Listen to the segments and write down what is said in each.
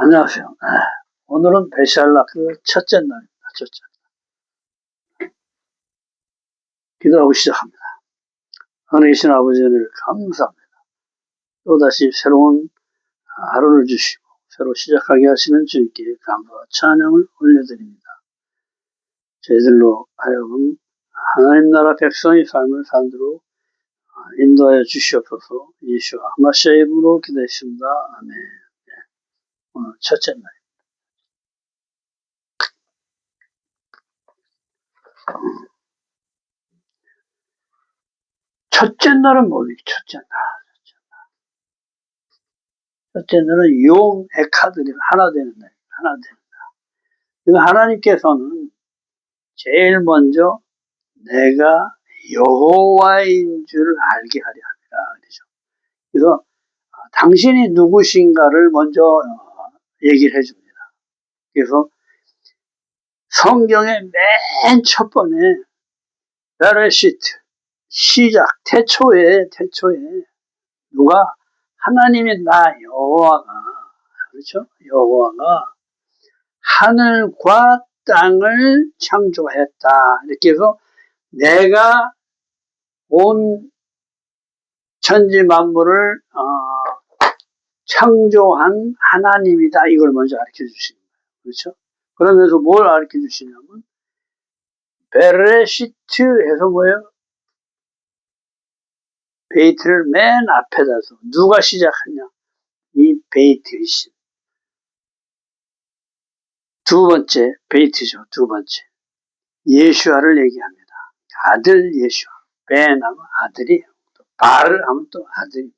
안녕하세요. 아, 오늘은 베샬라크 첫째 날입니다. 첫째 날. 기도하고 시작합니다. 하늘에 계신 아버지 를 감사합니다. 또다시 새로운 하루를 주시고 새로 시작하게 하시는 주님께 감사와 찬양을 올려드립니다. 저희들로 하여금 하나님 나라 백성의 삶을 산도록 인도하여 주시옵소서 예수와 마시아의 이름으로 기도했습니다. 아멘. 오늘 첫째 날. 첫째 날은 뭐니? 첫째 날. 첫째 날. 첫째 날은 용 에카들이 하나 되는 날. 하나 되는 날. 이거 하나님께서는 제일 먼저 내가 여호와인 줄 알게 하려 합니다. 그죠? 그래서 당신이 누구신가를 먼저 얘기를 해줍니다. 그래서 성경의 맨 첫 번에 베레시트 시작 태초에 태초에 누가? 하나님의 나 여호와가. 그렇죠? 여호와가 하늘과 땅을 창조했다. 이렇게 해서 내가 온 천지 만물을 어, 창조한 하나님이다 이걸 먼저 가르쳐 주시는 거예요 그렇죠 그러면서 뭘 가르쳐 주시냐면 베레시트 해서 뭐예요 베이트를 맨 앞에다 서 누가 시작하냐? 이 베이트이신. 두 번째 베이트죠. 두 번째. 예수아를 얘기합니다. 아들 예수아. 벤 하면 아들이에요. 또 바를 하면 또. 그래서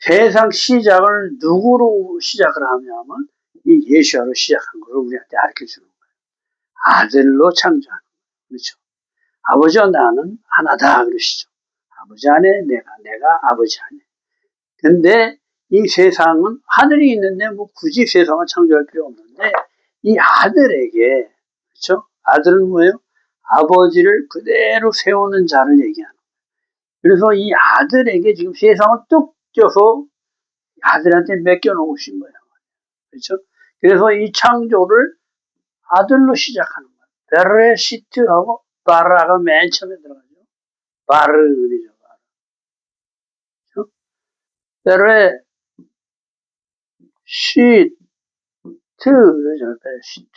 세상 시작을 누구로 시작을 하냐면 이 예수아로 시작한 걸 우리한테 알려 주는 거예요. 아들로 창조하는 거예요. 그렇죠? 아버지와 나는 하나다 그러시죠. 아버지 안에 내가, 내가 아버지 안에. 근데 이 세상은 하늘이 있는데 뭐 굳이 세상을 창조할 필요 없는데 이 아들에게 그렇죠? 아들은 뭐예요? 아버지를 그대로 세우는 자를 얘기하는 거예요. 그래서 이 아들에게 지금 세상을 뚝 쪄서 아들한테 맡겨 놓으신 거예요. 그렇죠? 그래서 이 창조를 아들로 시작하는 거예요. 베레시트하고 바라가 맨 처음에 들어가죠. 바르 그리죠. 베레 시트 그러죠. 베레 시트.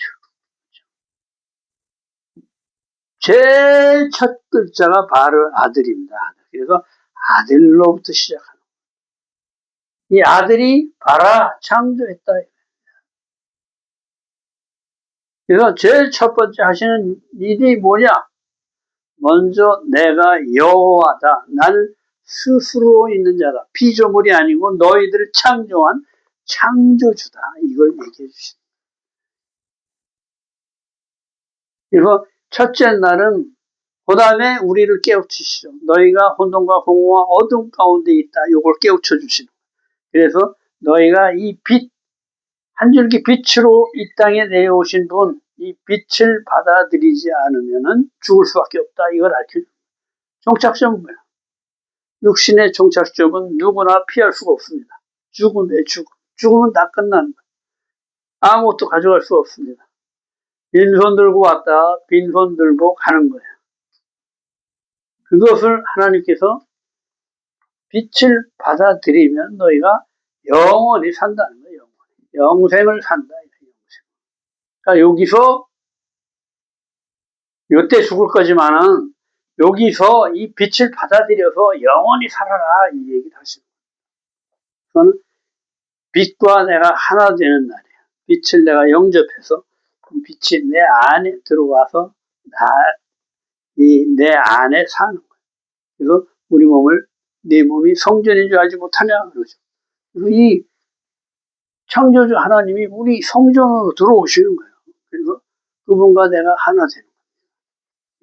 제일 첫 글자가 바르 아들입니다. 그래서 아들로부터 거예요. 이 아들이 바라 창조했다. 그래서 제일 첫 번째 하시는 일이 뭐냐? 먼저 내가 여호와다. 나는 스스로 있는 자다. 피조물이 아니고 너희들을 창조한 창조주다. 이걸 얘기해 주십니다. 그래서 첫째 날은 그 다음에 우리를 깨우치시죠. 너희가 혼돈과 공허와 어둠 가운데 있다. 이걸 깨우쳐 주시는 그래서 너희가 이 빛, 한 줄기 빛으로 이 땅에 내려오신 분, 이 빛을 받아들이지 않으면 죽을 수밖에 없다. 이걸 알려줍니다. 종착점은 뭐야? 육신의 종착점은 누구나 피할 수가 없습니다. 죽음의 죽음. 죽으면 다 끝나는 거예요. 아무것도 가져갈 수 없습니다. 빈손 들고 왔다, 빈손 들고 가는 거예요. 그것을 하나님께서 빛을 받아들이면 너희가 영원히 산다는 거예요. 영원히. 영생을 산다. 그러니까 여기서 요때 죽을 거지만은 여기서 이 빛을 받아들여서 영원히 살아라 이 얘기를 하시는 거예요. 그건 빛과 내가 하나 되는 날이에요. 빛을 내가 영접해서 이 빛이 내 안에 들어와서 나, 이 내 안에 사는 거예요. 그래서 우리 몸을 내 몸이 성전인 줄 알지 못하냐 그러죠. 이 창조주 하나님이 우리 성전으로 들어오시는 거예요. 그리고 그분과 내가 하나 되는 거예요.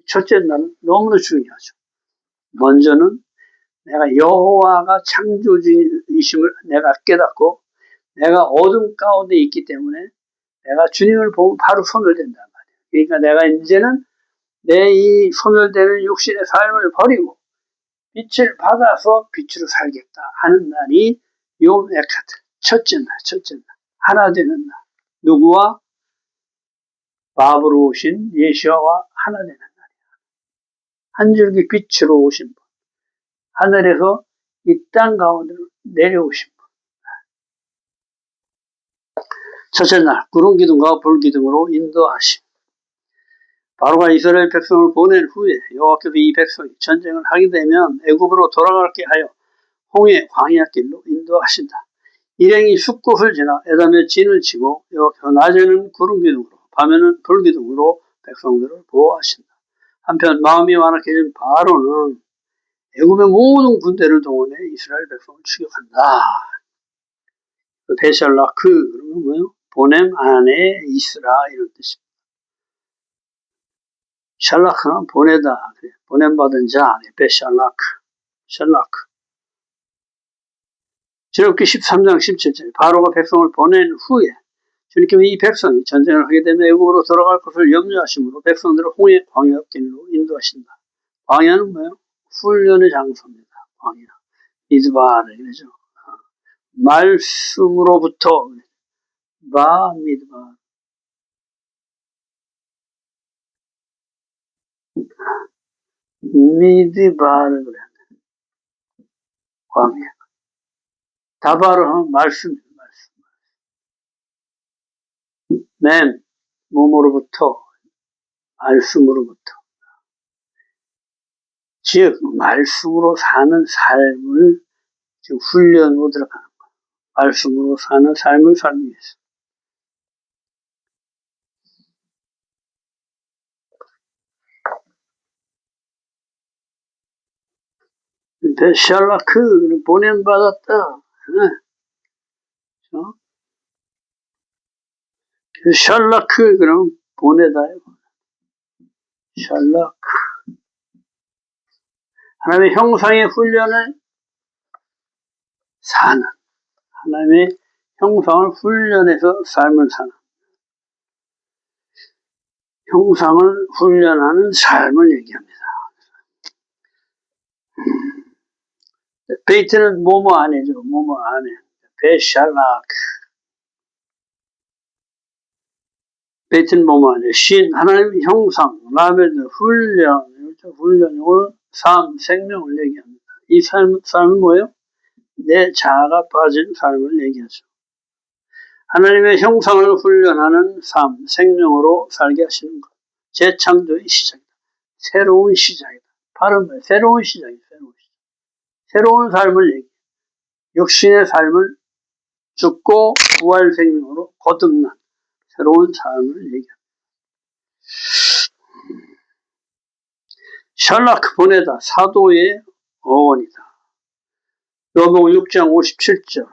첫째 날은 너무나 중요하죠. 먼저는 내가 여호와가 창조주이심을 내가 깨닫고 내가 어둠 가운데 있기 때문에 내가 주님을 보면 바로 소멸된단 말이에요. 그러니까 내가 이제는 내 이 소멸되는 육신의 삶을 버리고 빛을 받아서 빛으로 살겠다 하는 날이 요 에카트. 첫째 날, 첫째 날. 하나 되는 날. 누구와? 밥으로 오신 예수와 하나 되는 날이야. 한 줄기 빛으로 오신 분. 하늘에서 이 땅 가운데로 내려오신 분. 첫째 날, 구름 기둥과 불 기둥으로 인도하심. 바로가 이스라엘 백성을 보낸 후에 여호와께서 이 백성이 전쟁을 하게 되면 애굽으로 돌아가게 하여 홍해 광야 길로 인도하신다. 일행이 숲곳을 지나 에담의 진을 치고 여호와께서 낮에는 구름 기둥으로 밤에는 불 기둥으로 백성들을 보호하신다. 한편 마음이 완악해진 바로는 애굽의 모든 군대를 동원해 이스라엘 백성을 추격한다. 베샬라크 그 그러면 뭐요? 보냄 안에 있으라 이런 뜻입니다. 샬라크는 보내다. 보냄받은 자, 베샬라크, 샬라크. 주력기 13장 17절 바로가 백성을 보낸 후에 주님께서 이 백성이 전쟁을 하게 되면 애국으로 돌아갈 것을 염려하심으로 백성들을 홍해 광야 길로 인도하신다. 광야는 뭐예요? 훈련의 장소입니다. 광야. 미드바를 그러죠. 말씀으로부터 바 미드바 미드바를 그래. 광야. 다바로 하면 말씀, 말씀. 맨, 몸으로부터, 말씀으로부터. 즉, 말씀으로 사는 삶을 지금 훈련으로 들어가는 거예요. 말씀으로 사는 삶을 살기 위해서. 샬라크 보냄받았다. 어? 샬라크 그럼 보내다요. 샬라크 하나님의 형상의 훈련을 사는 하나님의 형상을 훈련해서 삶을 사는 형상을 훈련하는 삶을 얘기합니다. 베이트는 뭐뭐 안에죠. 뭐뭐 안에. 베샬락. 베이트는 뭐뭐 안에. 신, 하나님의 형상, 라벨드, 훈련, 훈련, 오늘 삶, 생명을 얘기합니다. 이 삶, 삶은 뭐예요? 내 자아가 빠진 삶을 얘기하죠. 하나님의 형상을 훈련하는 삶, 생명으로 살게 하시는 것. 재창조의 시작이다. 새로운 시작이다. 바로 뭐예요? 새로운 시작이다. 새로운 시작. 새로운 삶을 얘기. 육신의 삶을 죽고 부활 생명으로 거듭난 새로운 삶을 얘기합니다. 샬라크 보내다 사도의 어원이다. 여봉 6장 57절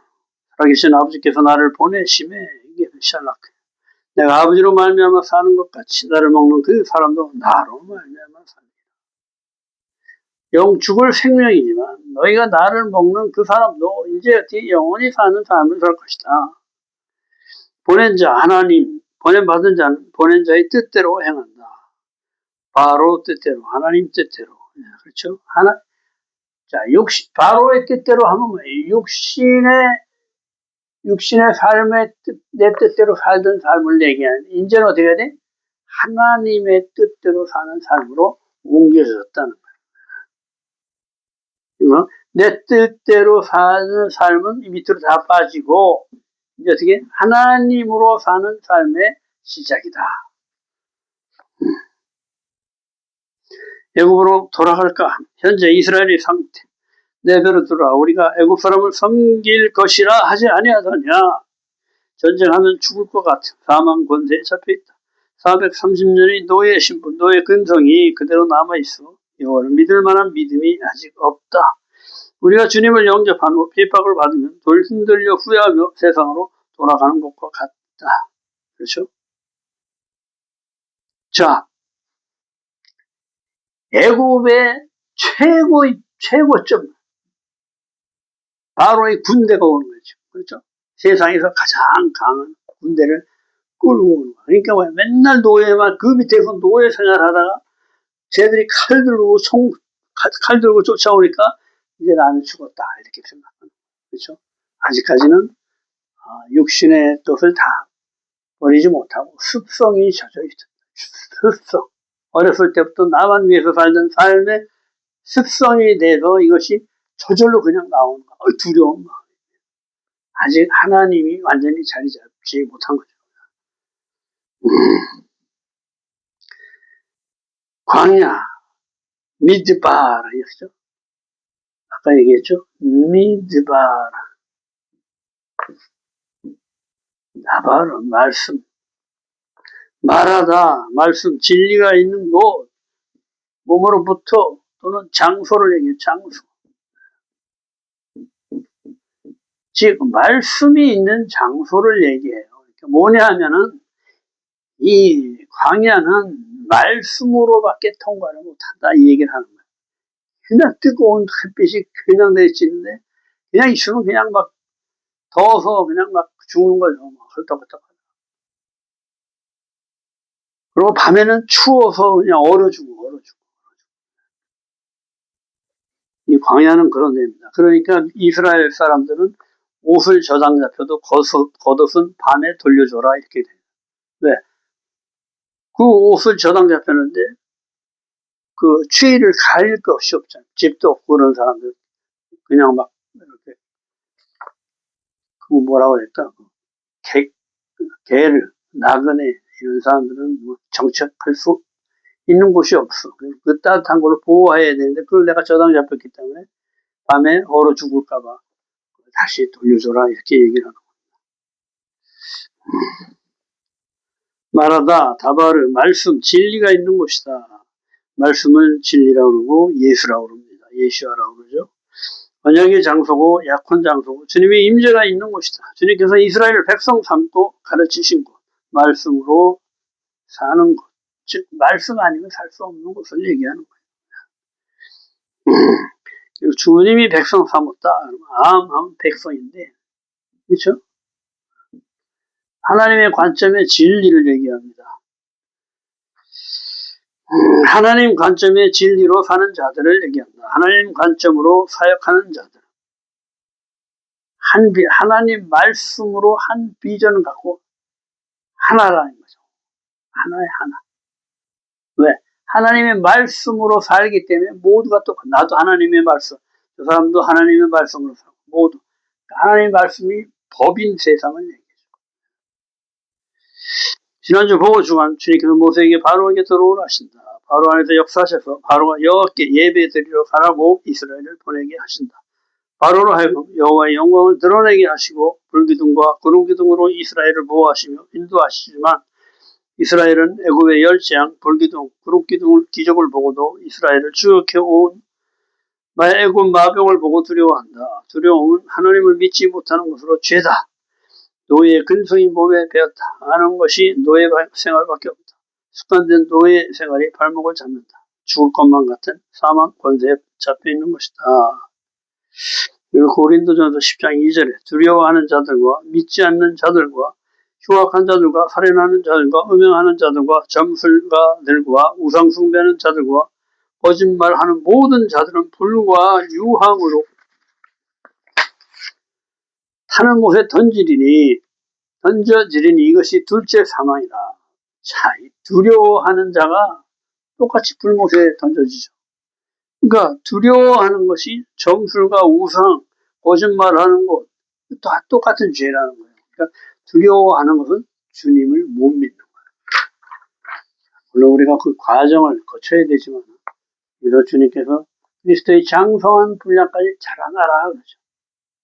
살아계신 아버지께서 나를 보내심에 이게 샬라크 내가 아버지로 말미암아 사는 것 같이 나를 먹는 그 사람도 나로 말미암아 삽니다. 영 죽을 생명이지만 너희가 나를 먹는 그 사람도 이제 어떻게 영원히 사는 삶을 살 것이다. 보낸 자 하나님 보낸 받은 자는 보낸 자의 뜻대로 행한다. 바로 뜻대로 하나님 뜻대로 네, 그렇죠. 하나 자 육신 바로의 뜻대로 하면 뭐예요? 육신의 육신의 삶의 뜻, 내 뜻대로 살던 삶을 얘기하는데 이제는 어떻게 해야 돼? 하나님의 뜻대로 사는 삶으로 옮겨졌다는 거예요. 내 뜻대로 사는 삶은 밑으로 다 빠지고 이제 어떻게 하나님으로 사는 삶의 시작이다. 애굽으로 돌아갈까? 현재 이스라엘의 상태. 내 배로 들어와 우리가 애굽 사람을 섬길 것이라 하지 아니하더냐. 전쟁하면 죽을 것 같은 사망 권세에 잡혀 있다. 430년의 노예 신분, 노예 근성이 그대로 남아 있어. 여호와를 믿을 만한 믿음이 아직 없다. 우리가 주님을 영접한 후 핍박을 받으면 돌 흔들려 후회하며 세상으로 돌아가는 것과 같다. 그렇죠? 자, 애굽의 최고의 최고점 바로의 군대가 오는 거죠. 그렇죠? 세상에서 가장 강한 군대를 끌고 오는 거야. 그러니까 왜 맨날 노예만 그 밑에서 노예 생활하다가 쟤들이 칼 들고 송, 칼 들고 쫓아오니까 이제 나는 죽었다 이렇게 생각하는. 그렇죠? 아직까지는 육신의 뜻을 다 버리지 못하고 습성이 젖어 있다. 습성. 어렸을 때부터 나만 위해서 살던 삶의 습성이 돼서 이것이 저절로 그냥 나오는 거야. 두려운 마음. 아직 하나님이 완전히 자리 잡지 못한 거죠. 음. 광야, 미드바라였죠. 아까 얘기했죠? 미드바라. 나바라, 말씀. 말하다, 말씀, 진리가 있는 곳, 몸으로부터 또는 장소를 얘기해, 장소. 즉, 말씀이 있는 장소를 얘기해요. 뭐냐 하면은, 이 광야는 말씀으로밖에 통과를 못한다. 이 얘기를 하는 거예요. 그냥 뜨거운 햇빛이 그냥 내치는데, 그냥 있으면 그냥 막 더워서 그냥 막 죽는 거죠. 막 헐떡헐떡. 그리고 밤에는 추워서 그냥 얼어 죽어, 얼어 죽어. 이 광야는 그런 데입니다. 그러니까 이스라엘 사람들은 옷을 저장 잡혀도 겉옷은 밤에 돌려줘라 이렇게 돼요. 왜? 그 옷을 저당 잡혔는데 그 추위를 가릴 것이 없잖아요. 집도 없고 그런 사람들 그냥 막 이렇게 그 뭐라고 그럴까 개, 개를 나그네 이런 사람들은 뭐 정착할 수 있는 곳이 없어. 그 따뜻한 걸로 보호해야 되는데 그걸 내가 저당 잡혔기 때문에 밤에 얼어 죽을까봐 다시 돌려줘라 이렇게 얘기를 하는 겁니다. 말하다 다바르 말씀 진리가 있는 곳이다. 말씀을 진리라고 그러고 예수라고 그럽니다. 예수아라고 그러죠. 언약의 장소고 약혼 장소고 주님의 임재가 있는 곳이다. 주님께서 이스라엘 백성 삼고 가르치신 곳 말씀으로 사는 곳. 즉 말씀 아니면 살 수 없는 곳을 얘기하는 거예요. 주님이 백성 삼았다. 암, 암 백성인데 그렇죠? 하나님의 관점의 진리를 얘기합니다. 음, 하나님 관점의 진리로 사는 자들을 얘기합니다. 하나님 관점으로 사역하는 자들. 한 비, 하나님 말씀으로 한 비전을 갖고 하나라는 거죠. 하나의 하나. 왜? 하나님의 말씀으로 살기 때문에 모두가 똑같 나도 하나님의 말씀, 저 사람도 하나님의 말씀으로 살고, 모두. 하나님의 말씀이 법인 세상을 얘기해. 지난주 보고 중한 주님께서 모세에게 바로에게 들어오라 하신다. 바로 안에서 역사하셔서 바로가 여호와께 예배 드리러 가라고 이스라엘을 보내게 하신다. 바로로 하여금 여호와의 영광을 드러내게 하시고 불기둥과 구름기둥으로 이스라엘을 보호하시며 인도하시지만 이스라엘은 애굽의 열재앙, 불기둥, 구름기둥 기적을 보고도 이스라엘을 추격해 온 애굽 마병을 보고 두려워한다. 두려움은 하나님을 믿지 못하는 것으로 죄다. 노예의 근성이 몸에 배었다. 아는 것이 노예 생활밖에 없다. 습관된 노예 생활이 발목을 잡는다. 죽을 것만 같은 사망 권세에 잡혀 있는 것이다. 그리고 고린도전서 10장 2절에 두려워하는 자들과 믿지 않는 자들과 흉악한 자들과 살인하는 자들과 음행하는 자들과 점술가들과 우상숭배하는 자들과 거짓말하는 모든 자들은 불과 유황으로 하는 곳에 던지리니 던져지리니 이것이 둘째 사망이다. 자, 두려워하는 자가 똑같이 불못에 던져지죠. 그러니까 두려워하는 것이 정술과 우상, 거짓말하는 것, 다 똑같은 죄라는 거예요. 그러니까 두려워하는 것은 주님을 못 믿는 거예요. 물론 우리가 그 과정을 거쳐야 되지만, 그래서 주님께서 그리스도의 장성한 분량까지 자라나라 그러죠.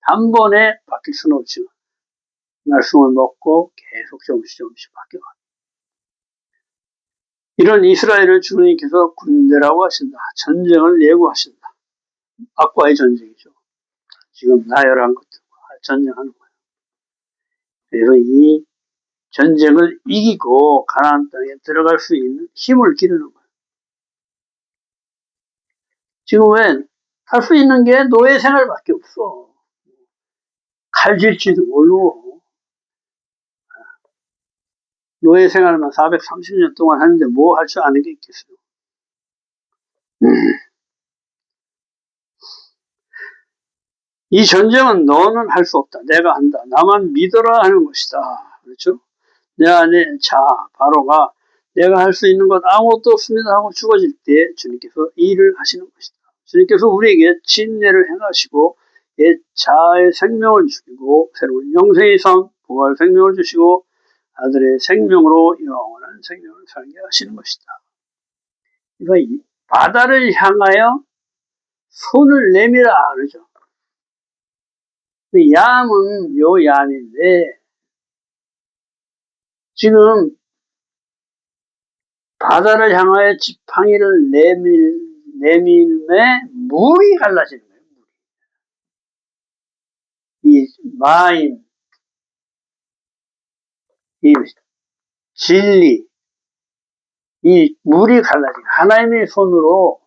단번에 바뀔 수는 없지만 말씀을 먹고 계속 조금씩 조금씩 바뀌어가. 이런 이스라엘을 주님께서 군대라고 하신다. 전쟁을 예고하신다. 악과의 전쟁이죠. 지금 나열한 것들과 전쟁하는 거예요. 그래서 이 전쟁을 이기고 가나안 땅에 들어갈 수 있는 힘을 기르는 거예요. 지금 왜할수 있는 게 노예 생활밖에 없어. 칼질지도 모르고 노예 생활만 430년 동안 하는데 뭐 할 줄 아는 게 있겠어요. 이 전쟁은 너는 할 수 없다. 내가 한다. 나만 믿어라 하는 것이다. 그렇죠? 내 안에 자, 바로가 내가 할 수 있는 것 아무것도 없습니다 하고 죽어질 때 주님께서 일을 하시는 것이다. 주님께서 우리에게 진례를 행하시고 옛 자아의 생명을 주시고 새로운 영생의 삶, 부활 생명을 주시고 아들의 생명으로 영원한 생명을 살게 하시는 것이다. 이거 바다를 향하여 손을 내밀어 그러죠. 그 얌은 요 얌인데 지금 바다를 향하여 지팡이를 내밀 내밀매 물이 갈라지는 거예요. 이 마임, 이 진리, 이 물이 갈라지고 하나님의 손으로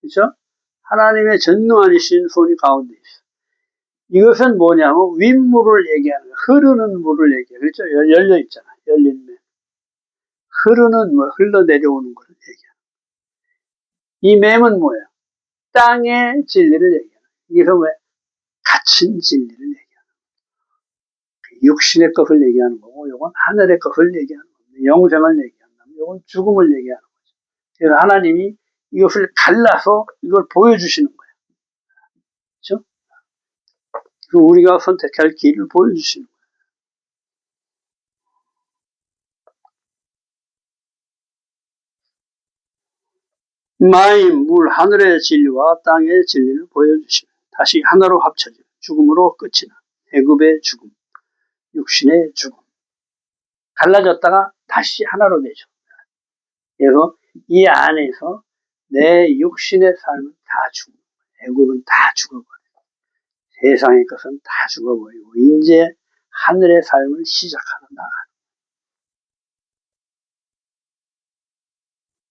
그렇죠? 하나님의 전능하신 손이 가운데 있어. 이것은 뭐냐면 윗물을 얘기하는 거예요. 흐르는 물을 얘기해요. 그렇죠? 열려 있잖아. 열린 매. 흐르는 물, 흘러내려오는 걸 얘기해요. 이 맴은 뭐예요? 땅의 진리를 얘기해요. 이게 왜? 갇힌 진리를 얘기하는 거예요. 육신의 것을 얘기하는 거고, 이건 하늘의 것을 얘기하는 겁니다. 영생을 얘기한다. 이건 죽음을 얘기하는 거죠. 그래서 하나님이 이것을 갈라서 이걸 보여주시는 거예요. 그렇죠? 우리가 선택할 길을 보여주시는 거예요. 마임, 물, 하늘의 진리와 땅의 진리를 보여주시는 다시 하나로 합쳐져 죽음으로 끝이 나. 애굽의 죽음, 육신의 죽음. 갈라졌다가 다시 하나로 되죠. 그래서 이 안에서 내 육신의 삶은 다 죽어. 애굽은 다 죽어버려. 세상의 것은 다 죽어버리고 이제 하늘의 삶을 시작하는 나가.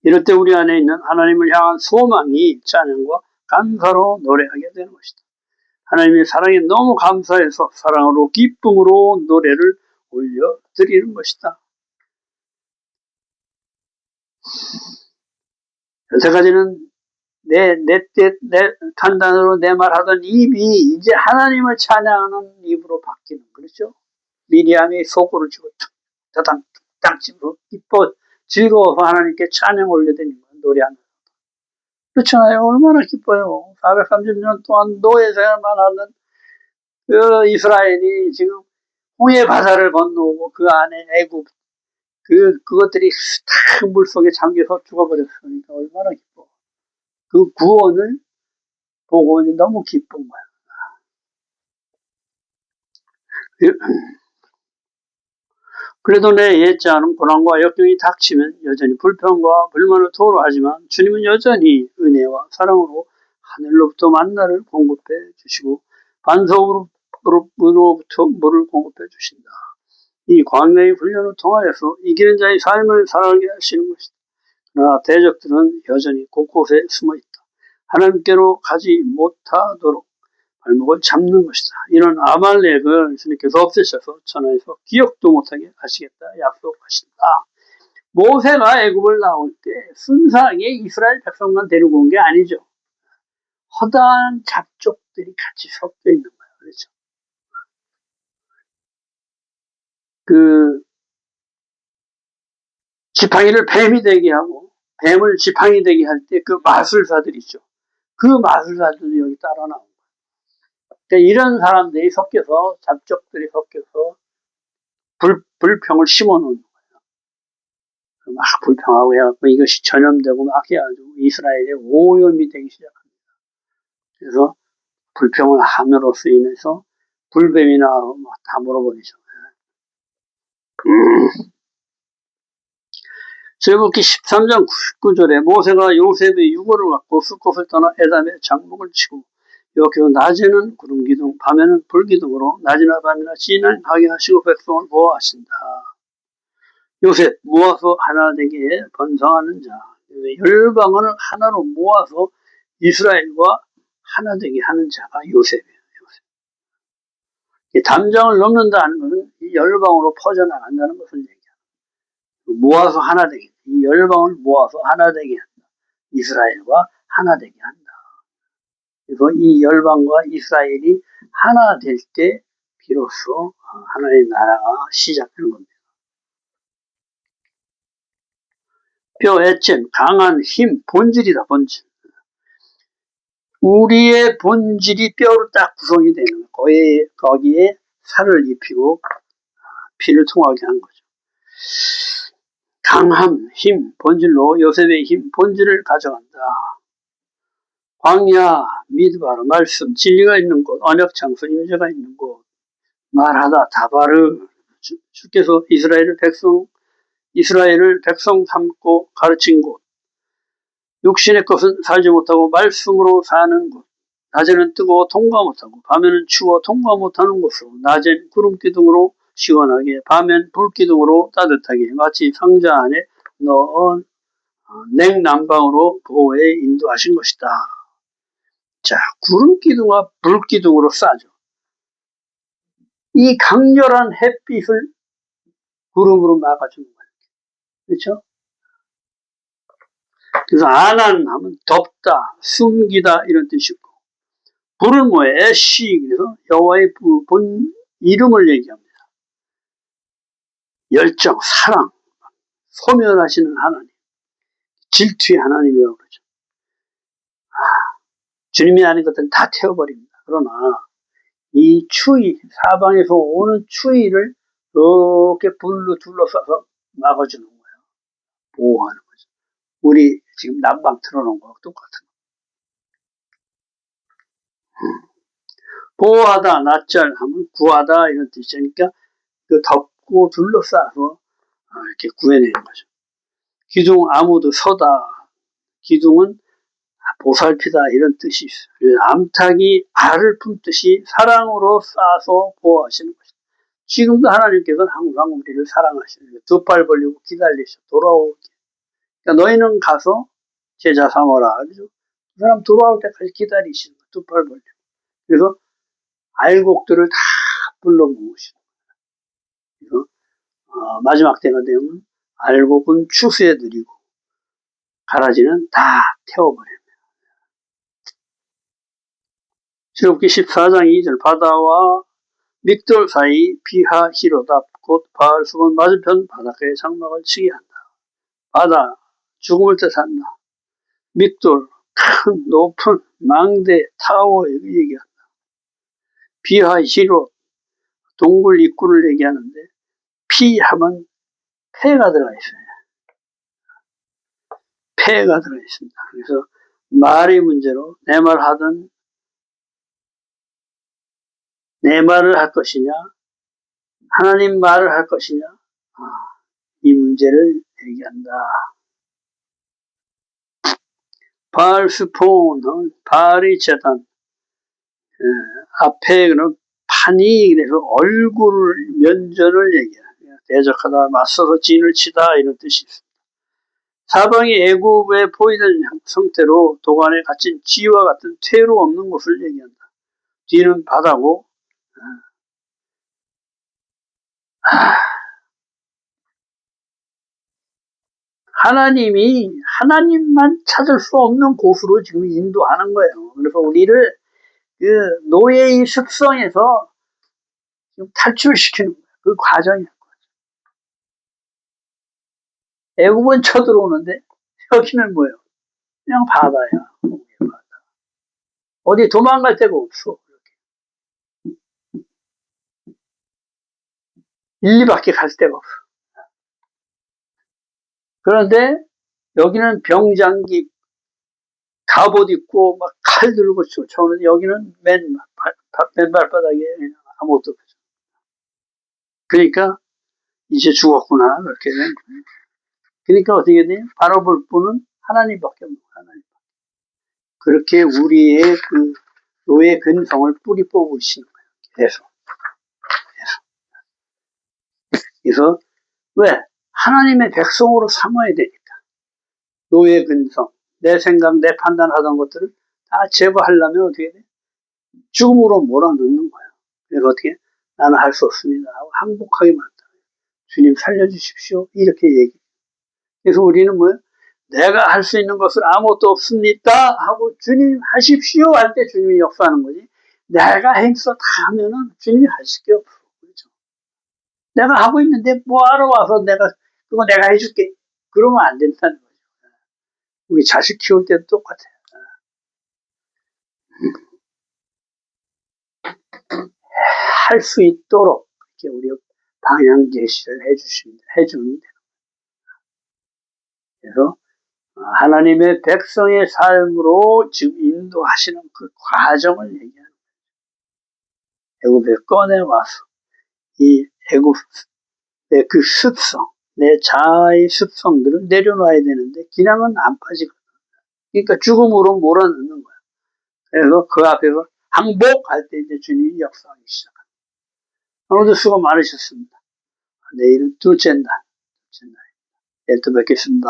이럴 때 우리 안에 있는 하나님을 향한 소망이 찬양과 감사로 노래하게 되는 것이다. 하나님의 사랑에 너무 감사해서 사랑으로 기쁨으로 노래를 올려드리는 것이다. 여태까지는 내, 내, 내, 내 판단으로 내 말하던 입이 이제 하나님을 찬양하는 입으로 바뀌는, 그렇죠? 미리암이 속으로 지고 탁, 탁, 집으로 기뻐, 즐거워서 하나님께 찬양 올려드리는 노래하는. 그렇잖아요. 얼마나 기뻐요. 430년 동안 노예 생활만 하는 그 이스라엘이 지금 홍해 바다를 건너고 그 안에 애굽, 그, 그것들이 다 물속에 잠겨서 죽어버렸으니까 얼마나 기뻐. 그 구원을 보고 너무 기쁜 거야. 그래도 내 옛자는 고난과 역경이 닥치면 여전히 불평과 불만을 토로하지만 주님은 여전히 은혜와 사랑으로 하늘로부터 만나를 공급해 주시고 반석으로부터 물을 공급해 주신다. 이 광야의 훈련을 통하여서 이기는 자의 삶을 살아가게 하시는 것이다. 그러나 대적들은 여전히 곳곳에 숨어 있다. 하나님께로 가지 못하도록 발목을 잡는 것이다. 이런 아말렉을 주님께서 없애셔서 천하에서 기억도 못하게 하시겠다 약속하신다. 모세가 애굽을 나올 때 순수하게 이스라엘 백성만 데리고 온 게 아니죠. 허다한 잡족들이 같이 섞여 있는 거예요. 그렇죠. 그 지팡이를 뱀이 되게 하고 뱀을 지팡이 되게 할 때 그 마술사들 있죠. 그 마술사들도 여기 따라 거예요. 그러니까 이런 사람들이 섞여서 잡족들이 섞여서 불, 불평을 심어 놓은 거예요. 막 불평하고 해갖고 이것이 전염되고 막 해가지고 이스라엘에 오염이 되기 시작합니다. 그래서 불평을 함으로써 인해서 불뱀이나 다 물어버리죠. 음. 제복기 13장 99절에 모세가 요셉의 유고를 갖고 수컷을 떠나 에담의 장목을 치고 여기서 낮에는 구름 기둥, 밤에는 불 기둥으로 낮이나 밤이나 진행하게 하시고 백성을 보호하신다. 요셉 모아서 하나 되게 번성하는 자, 열방을 하나로 모아서 이스라엘과 하나 되게 하는 자가 요셉이에요. 요셉. 담장을 넘는다는 것은 이 열방으로 퍼져나간다는 것을 얘기합니다. 모아서 하나 되게, 이 열방을 모아서 하나 되게 한다. 이스라엘과 하나 되게 한다. 그래서 이 열방과 이스라엘이 하나 될 때 비로소 하나님의 나라가 시작되는 겁니다. 뼈, 애증, 강한 힘, 본질이다, 본질. 우리의 본질이 뼈로 딱 구성이 되는 거예요. 거기에 살을 입히고 피를 통하게 한 거죠. 강함, 힘, 본질로 요셉의 힘, 본질을 가져간다. 광야, 미드바르, 말씀, 진리가 있는 곳, 언약 장소, 임재가 있는 곳, 말하다, 다바르, 주, 주께서 이스라엘을 백성, 이스라엘을 백성 삼고 가르친 곳, 육신의 것은 살지 못하고 말씀으로 사는 곳, 낮에는 뜨거워 통과 못하고 밤에는 추워 통과 못하는 곳으로 낮엔 구름 기둥으로 시원하게 밤엔 불 기둥으로 따뜻하게 마치 상자 안에 넣은 냉난방으로 보호에 인도하신 것이다. 자, 구름 기둥과 불 기둥으로 싸죠. 이 강렬한 햇빛을 구름으로 막아주는 거예요. 그렇죠? 그래서 안한 하면 덥다, 숨기다 이런 뜻이고 불은 뭐예요? 애쉬 그래서 여호와의 본 이름을 얘기합니다. 열정, 사랑, 소멸하시는 하나님, 질투의 하나님이라고 주님이 아닌 것들은 다 태워버립니다. 그러나 이 추위, 사방에서 오는 추위를 이렇게 불로 둘러싸서 막아주는 거예요. 보호하는 거죠. 우리 지금 난방 틀어놓은 거하고 똑같은 거. 음. 보호하다, 낯절 하면 구하다 이런 뜻이니까 그 덮고 둘러싸서 아, 이렇게 구해내는 거죠. 기둥 아무도 서다. 기둥은 보살피다 이런 뜻이 있어요. 암탉이 알을 품듯이 사랑으로 싸서 보호하시는 것이다. 지금도 하나님께서는 항상 우리를 사랑하시는 거예요. 두 팔 벌리고 기다리셔 돌아오게. 그러니까 너희는 가서 제자 삼어라. 그죠? 그 사람 돌아올 때까지 기다리시는 거예요. 두 팔 벌리고. 그래서 알곡들을 다 불러 모으시는 거예요. 어, 마지막 때가 되면 알곡은 추수해 드리고 가라지는 다 태워버립니다. 출애굽기 14장 2절 바다와 믹돌 사이 비하 히로답 곧 바알 수건 맞은편 바닷가에 장막을 치게 한다. 바다 죽음을 뜻한다. 믹돌 큰 높은 망대 타워 얘기한다. 비하 히로 동굴 입구를 얘기하는데 피 하면 폐가 들어가 있어요. 폐가 들어가 있습니다. 그래서 말의 문제로 내 말 하든 내 말을 할 것이냐, 하나님 말을 할 것이냐, 아, 이 문제를 얘기한다. 바알 스폰은 바알의 재단, 앞에 그는 판이 그래서 얼굴 면전을 얘기해요. 대적하다, 맞서서 진을 치다 이런 뜻이 있습니다. 사방이 애굽에 보이는 형태로 도관에 갇힌 지와 같은 퇴로 없는 곳을 얘기한다. 뒤는 바다고 하나님이 하나님만 찾을 수 없는 곳으로 지금 인도하는 거예요. 그래서 우리를 그 노예의 습성에서 탈출시키는 거예요. 그 과정이에요. 애굽은 쳐들어오는데 여기는 뭐예요? 그냥 바다야. 바다. 어디 도망갈 데가 없어. 1, 2밖에 갈 데가 없어. 그런데 여기는 병장기 갑옷 입고 막 칼 들고 쫓아오는데 여기는 맨, 맨 발바닥에 아무것도 없어. 그러니까 이제 죽었구나 그렇게 된. 그러니까 어떻게 돼요? 바라볼 분은 하나님밖에 없는 하나님. 그렇게 우리의 그 노예 근성을 뿌리 뽑으시는 거예요. 계속. 그래서 왜? 하나님의 백성으로 삼아야 되니까. 노예 근성, 내 생각, 내 판단하던 것들을 다 제거하려면 어떻게 돼? 죽음으로 몰아넣는 거예요. 그래서 어떻게? 나는 할 수 없습니다. 하고 항복하게 만들어요. 주님 살려주십시오. 이렇게 얘기. 그래서 우리는 뭐예요? 내가 할 수 있는 것은 아무것도 없습니다 하고 주님 하십시오 할 때 주님이 역사하는 거지. 내가 행사 다 하면은 주님이 하실 게 없어. 내가 하고 있는데 뭐하러 와서 내가 그거 내가 해줄게. 그러면 안 된다는 거죠. 우리 자식 키울 때도 똑같아요. 할 수 있도록 이렇게 우리 방향 제시를 해주십니다. 해주는 데 그래서 하나님의 백성의 삶으로 지금 인도하시는 그 과정을 얘기하는 거예요. 애굽에 꺼내 와서 이 애굽의 그 습성, 내 자아의 습성들을 내려놔야 되는데 그냥은 안 빠지거든. 그러니까 죽음으로 몰아넣는 거야. 그래서 그 앞에서 항복할 때 이제 주님이 역사하기 시작합니다. 오늘도 수고 많으셨습니다. 내일은 둘째 날, 둘째 날. 내일 또 뵙겠습니다.